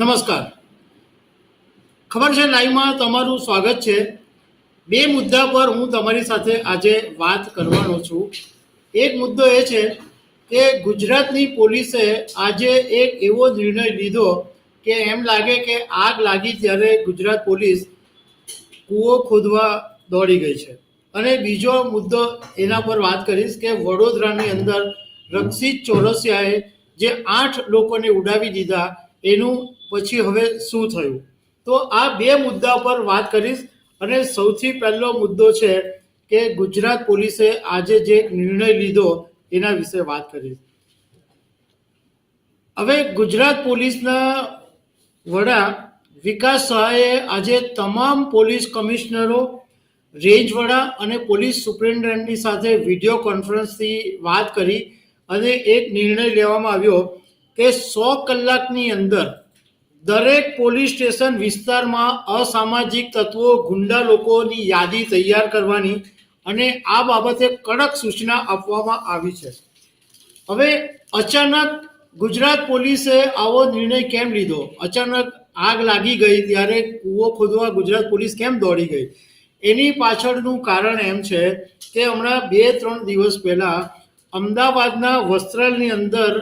નમસ્કાર. ખબર છે, લાઈવમાં તમારું સ્વાગત છે. બે મુદ્દા પર હું તમારી સાથે આજે વાત કરવાનો છું. એક મુદ્દો એ છે કે ગુજરાતની પોલીસે આજે એક એવો નિર્ણય લીધો કે એમ લાગે કે આગ લાગી ત્યારે ગુજરાત પોલીસ કૂવો ખોદવા દોડી ગઈ છે. અને બીજો મુદ્દો એના પર વાત કરીશ કે વડોદરાની અંદર રક્ષિત ચોરસિયાએ જે આઠ લોકોને ઉડાવી દીધા એનું પછી હવે શું થયું? તો આ બે મુદ્દા પર વાત કરીશ અને સૌથી પહેલો મુદ્દો છે કે ગુજરાત પોલીસે આજે જે નિર્ણય લીધો એના વિશે વાત કરીશ. હવે ગુજરાત પોલીસના વડા વિકાસ સહાયે આજે તમામ પોલીસ કમિશનરો, રેન્જ વડા અને પોલીસ સુપ્રિન્ટેન્ડન્ટની સાથે વીડિયો કોન્ફરન્સથી વાત કરી અને એક નિર્ણય લેવામાં આવ્યો કે સો કલાકની અંદર દરેક પોલીસ સ્ટેશન વિસ્તારમાં અસામાજિક તત્વો, ગુંડા લોકોની યાદી તૈયાર કરવાની અને આ બાબતે કડક સૂચના આપવામાં આવી છે. હવે અચાનક ગુજરાત પોલીસે આવો નિર્ણય કેમ લીધો? અચાનક આગ લાગી ગઈ ત્યારે કૂવો ખોદવા ગુજરાત પોલીસ કેમ દોડી ગઈ? એની પાછળનું કારણ એમ છે કે હમણાં બે ત્રણ દિવસ પહેલા અમદાવાદના વસ્ત્રાલની અંદર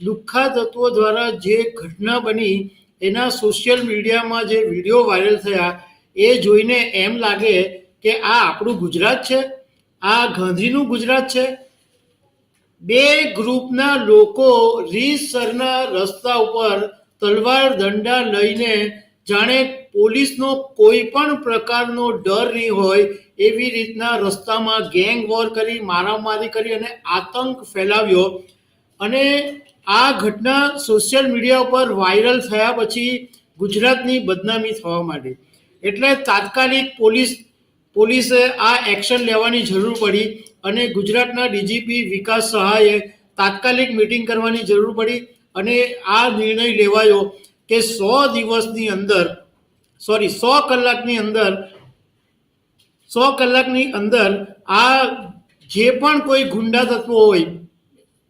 લુખ્ખા તત્વો દ્વારા જે ઘટના બની, એના સોશિયલ મીડિયામાં જે વીડિયો વાયરલ થયા, એ જોઈને એમ લાગે કે આ આપણું ગુજરાત છે, આ ગાંધીનું ગુજરાત છે. બે ગ્રુપના લોકો રીતસરના રસ્તા ઉપર તલવાર દંડા લઈને જાણે પોલીસનો કોઈ પણ પ્રકારનો ડર નહીં હોય, એવી રીતના રસ્તામાં ગેંગ વોર કરી, મારામારી કરી અને આતંક ફેલાવ્યો. અને આ ઘટના સોશિયલ મીડિયા ઉપર વાયરલ થયા પછી ગુજરાતની બદનામી થવા માંડી. એટલે તાત્કાલિક પોલીસ, પોલીસે આ એક્શન લેવાની જરૂર પડી અને ગુજરાતના ડીજીપી વિકાસ સહાયે તાત્કાલિક મિટિંગ કરવાની જરૂર પડી અને આ નિર્ણય લેવાયો કે સો દિવસની અંદર, સોરી, સો કલાકની અંદર, સો કલાકની અંદર આ જે પણ કોઈ ગુંડા તત્વો હોય,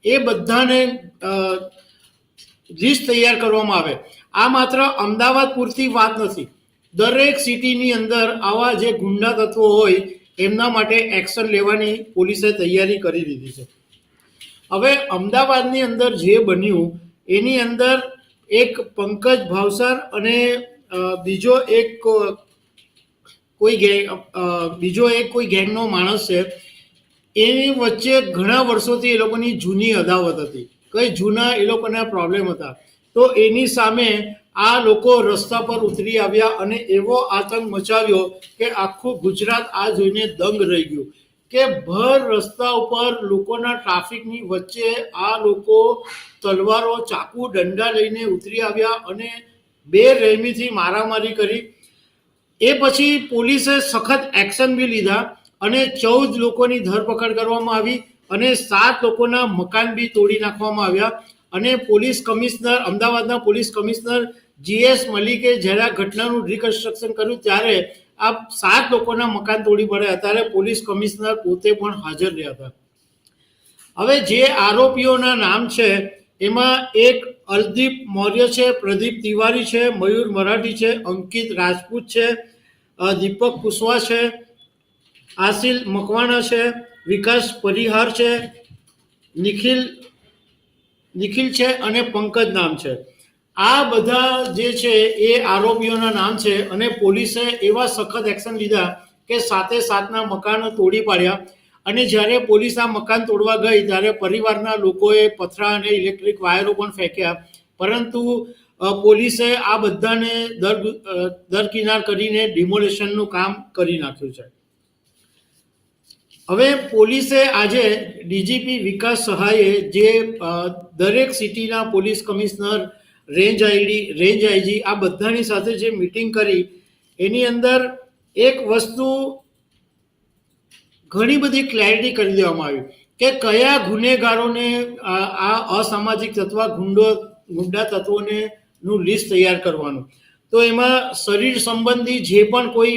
એ બધાને લિસ્ટ તૈયાર કરવામાં આવે. આ માત્ર અમદાવાદ પૂરતી વાત નથી. દરેક સિટીની અંદર આવા જે ગુંડા તત્વો હોય, એમના માટે એક્શન લેવાની પોલીસે તૈયારી કરી દીધી છે. હવે અમદાવાદની અંદર જે બન્યું, એની અંદર એક પંકજ ભાવસાર અને બીજો એક કોઈ ગેંગ બીજો એક કોઈ ગેંગનો માણસ છે. એની વચ્ચે ઘણા વર્ષોથી એ લોકોની જૂની અદાવત હતી. કઈ જૂના એ લોકોના પ્રોબ્લેમ હતા. તો એની સામે આ લોકો રસ્તા પર ઉતરી આવ્યા અને એવો આતંક મચાવ્યો કે આખું ગુજરાત આ જોઈને દંગ રહી ગયું. કે ભર રસ્તા ઉપર લોકોના ટ્રાફિકની વચ્ચે આ લોકો તલવારો, ચાકુ, દંડા લઈને ઉતરી આવ્યા અને બે રહેમીથી મારામારી કરી. એ પછી પોલીસે સખત એક્શન બી લીધા અને ચૌદ લોકોની ધરપકડ કરવામાં આવી. અને સાત લોકોના મકાન બી તોડી નાખવામાં આવ્યા. અને પોલીસ કમિશનર, અમદાવાદના પોલીસ કમિશનર જીએસ મલિકે જ્યારે આ ઘટનાનું રિકન્સ્ટ્રક્શન કર્યું, ત્યારે આ સાત લોકોના મકાન તોડી પડ્યા ત્યારે પોલીસ કમિશનર પોતે પણ હાજર રહ્યા હતા. હવે જે આરોપીઓના નામ છે, એમાં એક અલદીપ મૌર્ય છે, પ્રદીપ તિવારી છે, મયુર મરાઠી છે, અંકિત રાજપૂત છે દીપક કુશવા છે, આસિલ મકવાણા છે વિકાસ પરિહાર છે, નિખિલ નિખિલ છે અને પંકજ નામ છે. આ બધા જે છે એ આરોપીઓના નામ છે અને પોલીસે એવા સખત એક્શન લીધા કે સાતે સાતના મકાનો તોડી પાડ્યા. અને જ્યારે પોલીસ આ મકાન તોડવા ગઈ, ત્યારે પરિવારના લોકોએ પથરા અને ઇલેક્ટ્રિક વાયરો પણ ફેંક્યા. પરંતુ પોલીસે આ બધાને દર દરકિનાર કરીને ડિમોલેશનનું કામ કરી નાખ્યું છે. હવે પોલીસે આજે ડીજીપી વિકાસ સહાયે જે દરેક સિટીના police commissioner, range ID, range IG, આ બધાની સાથે જે મિટિંગ કરી, એની અંદર એક વસ્તુ ઘણી બધી ક્લેરિટી કરી દેવામાં આવી કે કયા ગુનેગારોને આ અસામાજિક તત્વ, ગુંડો, ગુંડા તત્વોને નું લિસ્ટ તૈયાર કરવાનું. તો એમાં શરીર સંબંધી જે પણ કોઈ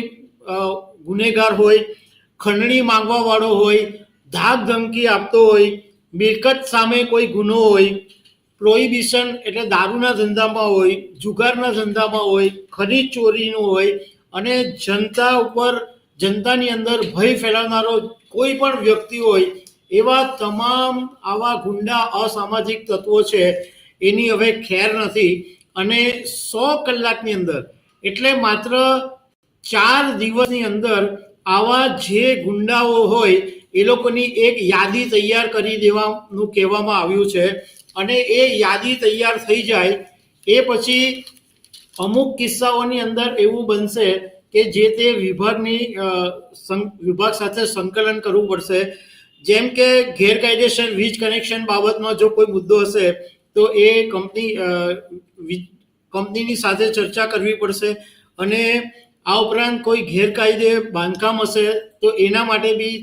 ગુનેગાર હોય ખંડણી માંગવા વાળો હોય, ધાક ધમકી આપતો હોય, મિલકત સામે કોઈ ગુનો હોય પ્રોહિબિશન એટલે દારૂના ધંધામાં હોય, જુગારના ધંધામાં હોય, ખનીજ ચોરીનું હોય અને જનતા ઉપર, જનતાની અંદર ભય ફેલાવનારો કોઈ પણ વ્યક્તિ હોય, એવા તમામ આવા ગુંડા અસામાજિક તત્વો છે, એની હવે ખેર નથી. અને સો કલાકની અંદર, એટલે માત્ર ચાર દિવસની અંદર આવા જે ગુંડાઓ હોય, એ લોકોની એક યાદી તૈયાર કરી દેવાનું કહેવામાં આવ્યું છે. અને એ યાદી તૈયાર થઈ જાય, એ પછી અમુક કિસ્સાઓની અંદર એવું બનશે કે જે તે વિભાગની વિભાગ સાથે સંકલન કરવું પડશે. જેમ કે ગેરકાયદેસર વીજ કનેક્શન બાબતમાં જો કોઈ મુદ્દો હશે, તો એ કંપની કંપનીની સાથે ચર્ચા કરવી પડશે. અને આ ઉપરાંત કોઈ ગેરકાયદે બાંધકામ હશે, તો એના માટે બી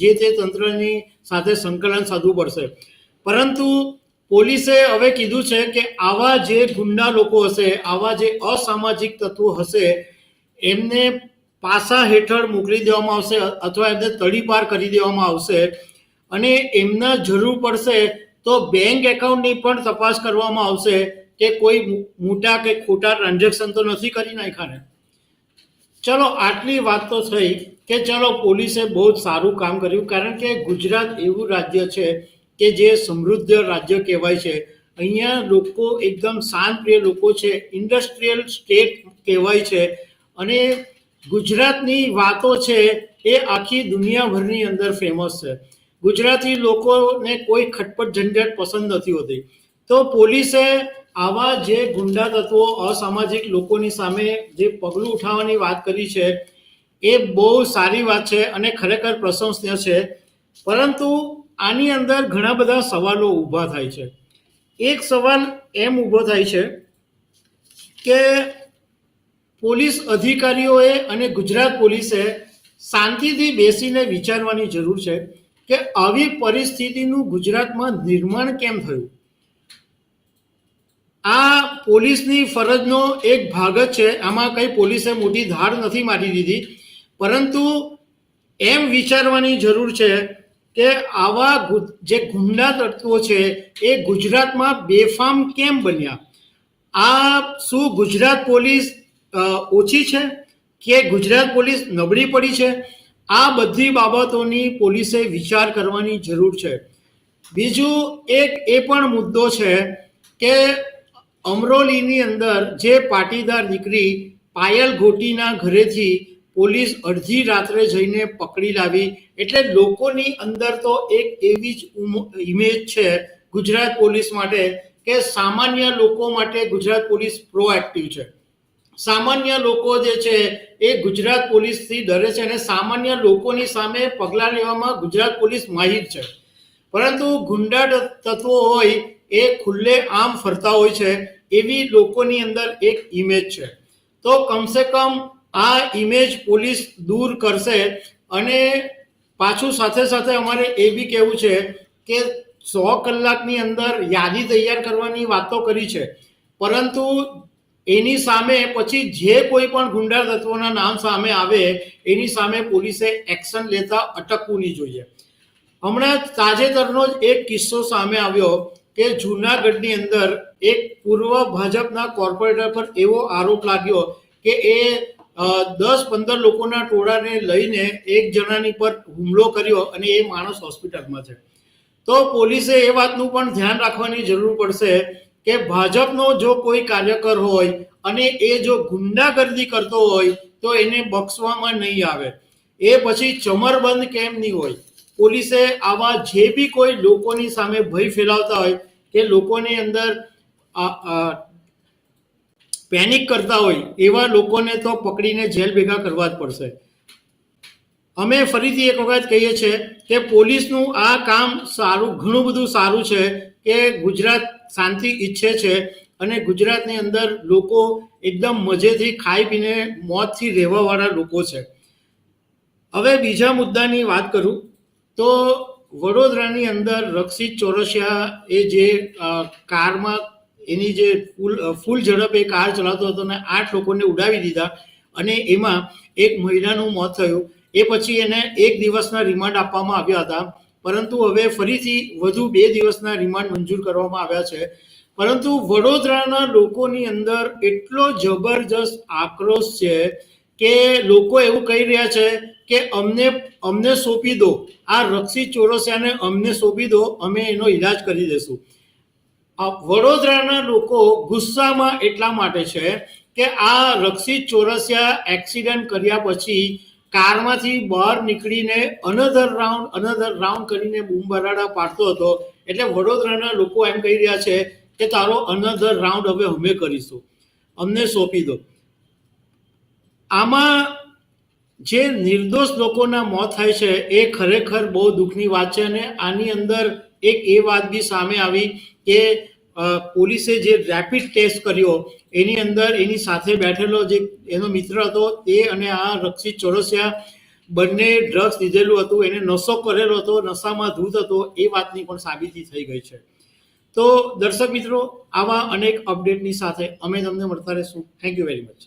જે તે તંત્રની સાથે સંકલન સાધવું પડશે. પરંતુ પોલીસે હવે કીધું છે કે આવા જે ગુંડા લોકો હશે, આવા જે અસામાજિક તત્વો હશે, એમને પાસા હેઠળ મોકલી દેવામાં આવશે અથવા એમને તડીપાર કરી દેવામાં આવશે અને એમના જરૂર પડશે તો બેંક એકાઉન્ટની પણ તપાસ કરવામાં આવશે કે કોઈ મોટા કે ખોટા ટ્રાન્ઝેક્શન તો નથી કરી નાખ્યા ને? ચલો આટલી વાત તો થઈ કે ચલો પોલીસે બહુ જ સારું કામ કર્યું કારણ કે ગુજરાત એવું રાજ્ય છે કે જે સમૃદ્ધ રાજ્ય કહેવાય છે. અહીંયા લોકો એકદમ શાંતપ્રિય લોકો છે ઇન્ડસ્ટ્રીયલ સ્ટેટ કહેવાય છે અને ગુજરાતની વાતો છે એ આખી દુનિયાભરની અંદર ફેમસ છે. ગુજરાતી લોકોને કોઈ ખટપટ ઝંઝટ પસંદ નથી હોતી. તો પોલીસે આવા જે ગુંડા તત્વો અસામાજિક લોકોની સામે જે પગલું ઉઠાવવાની વાત કરી છે, એ બહુ સારી વાત છે અને ખરેખર પ્રશંસનીય છે. પરંતુ આની અંદર ઘણા બધા સવાલો ઊભા થાય છે. એક સવાલ એમ ઊભો થાય છે કે પોલીસ અધિકારીઓએ અને ગુજરાત પોલીસે શાંતિથી બેસીને વિચારવાની જરૂર છે કે આવી પરિસ્થિતિનું ગુજરાતમાં નિર્માણ કેમ થયું? આ પોલીસની ફરજનો એક ભાગ જ છે. આમાં કઈ પોલીસે મોટી ધાર નથી મારી દીધી. પરંતુ એમ વિચારવાની જરૂર છે કે આવા જે ગુંડા તત્વો છે, એ ગુજરાતમાં બેફામ કેમ બન્યા? આ શું ગુજરાત પોલીસ ઓછી છે કે ગુજરાત પોલીસ નબળી પડી છે? આ બધી બાબતોની પોલીસે વિચાર કરવાની જરૂર છે. બીજું એક એ પણ મુદ્દો છે કે અમરોલીની અંદર જે પાટીદાર દીકરી પાયલ ઘોટીના ઘરેથી પોલીસ અડધી રાત્રે જઈને પકડી લાવી, એટલે લોકોની અંદર તો એક એવી જ ઇમેજ છે ગુજરાત પોલીસ માટે કે સામાન્ય લોકો માટે ગુજરાત પોલીસ પ્રોએક્ટિવ છે. સામાન્ય લોકો જે છે એ ગુજરાત પોલીસથી ડરે છે અને સામાન્ય લોકોની સામે પગલાં લેવામાં ગુજરાત પોલીસ માહિર છે. પરંતુ ગુંડા તત્વો હોય એ ખુલ્લે આમ ફરતા હોય છે, એવી લોકોની અંદર એક ઇમેજ છે. તો કમસે કમ આ ઇમેજ પોલીસ દૂર કરશે અને પાછું સાથે સાથે અમારે એ બી કહેવું છે કે સો કલાકની અંદર યાદી તૈયાર કરવાની વાતો કરી છે. પરંતુ એની સામે પછી જે કોઈ પણ ગુંડા તત્વોના નામ સામે આવે, એની સામે પોલીસે એક્શન લેતા અટકવું નહીં જોઈએ. હમણાં તાજેતરનો જ એક કિસ્સો સામે આવ્યો. કે જૂનાગઢની અંદર એક પૂર્વ ભાજપના કોર્પોરેટર પર એવો આરોપ લાગ્યો કે એ દસ પંદર લોકોના ટોળાને લઈને એક જણાની પર હુમલો કર્યો અને એ માણસ હોસ્પિટલમાં છે. તો પોલીસે એ વાતનું પણ ધ્યાન રાખવાની જરૂર પડશે કે ભાજપનો જો કોઈ કાર્યકર હોય અને એ જો ગુંડાગર્દી કરતો હોય તો એને બક્ષવામાં નહીં આવે. એ પછી ચમરબંધ કેમ નહીં હોય? પોલીસે આવા જે બી કોઈ લોકોની સામે ભય ફેલાવતા હોય કે લોકોની અંદર પેનિક કરતા હોય, એવા લોકોને તો પકડીને જેલ ભેગા કરવા જ પડશે. અમે ફરીથી એક વખત કહીએ છીએ કે પોલીસનું આ કામ સારું, ઘણું બધું સારું છે કે ગુજરાત શાંતિ ઈચ્છે છે અને ગુજરાતની અંદર લોકો એકદમ મજેથી ખાઈ પીને મોતથી રહેવાવાળા લોકો છે. હવે બીજા મુદ્દાની વાત કરું તો વડોદરાની અંદર રક્ષિત ચોરસિયા એ જે કારમાં એની જે ફૂલ ફૂલ ઝડપે કાર ચલાવતો હતો અને આઠ લોકોને ઉડાવી દીધા અને એમાં એક મહિલાનું મોત થયું. એ પછી એને એક દિવસના રિમાન્ડ આપવામાં આવ્યા હતા. પરંતુ હવે ફરીથી વધુ બે દિવસના રિમાન્ડ મંજૂર કરવામાં આવ્યા છે. પરંતુ વડોદરાના લોકોની અંદર એટલો જબરજસ્ત આક્રોશ છે કે લોકો એવું કહી રહ્યા છે કે અમને અમને સોંપી દો. આ રક્ષિત ચોરસિયાને અમને સોંપી દો, અમે એનો ઈલાજ કરી દઈશું. વડોદરાના લોકો ગુસ્સામાં એટલા માટે છે કે આ રક્ષિત ચોરસિયા એક્સિડન્ટ કર્યા પછી કારમાંથી બહાર નીકળીને અનધર રાઉન્ડ અનધર રાઉન્ડ કરીને બૂમ બરાડા પાડતો હતો. એટલે વડોદરાના લોકો એમ કહી રહ્યા છે કે તારો અનધર રાઉન્ડ હવે અમે કરીશું. અમને સોંપી દો. આમાં જે નિર્દોષ લોકોના મોત થાય છે, એ ખરેખર બહુ દુઃખની વાત છે અને આની અંદર એક એ વાત બી સામે આવી કે પોલીસે જે રેપિડ ટેસ્ટ કર્યો, એની અંદર એની સાથે બેઠેલો જે એનો મિત્ર હતો, એ અને આ રક્ષિત ચોરસિયા બંને ડ્રગ્સ લીધેલું હતું, એને નશો કરેલો હતો, નશામાં ધૂત હતો, એ વાતની પણ સાબિતી થઈ ગઈ છે. તો દર્શક મિત્રો, આવા અનેક અપડેટની સાથે અમે તમને મળતા રહીશું. Thank you very much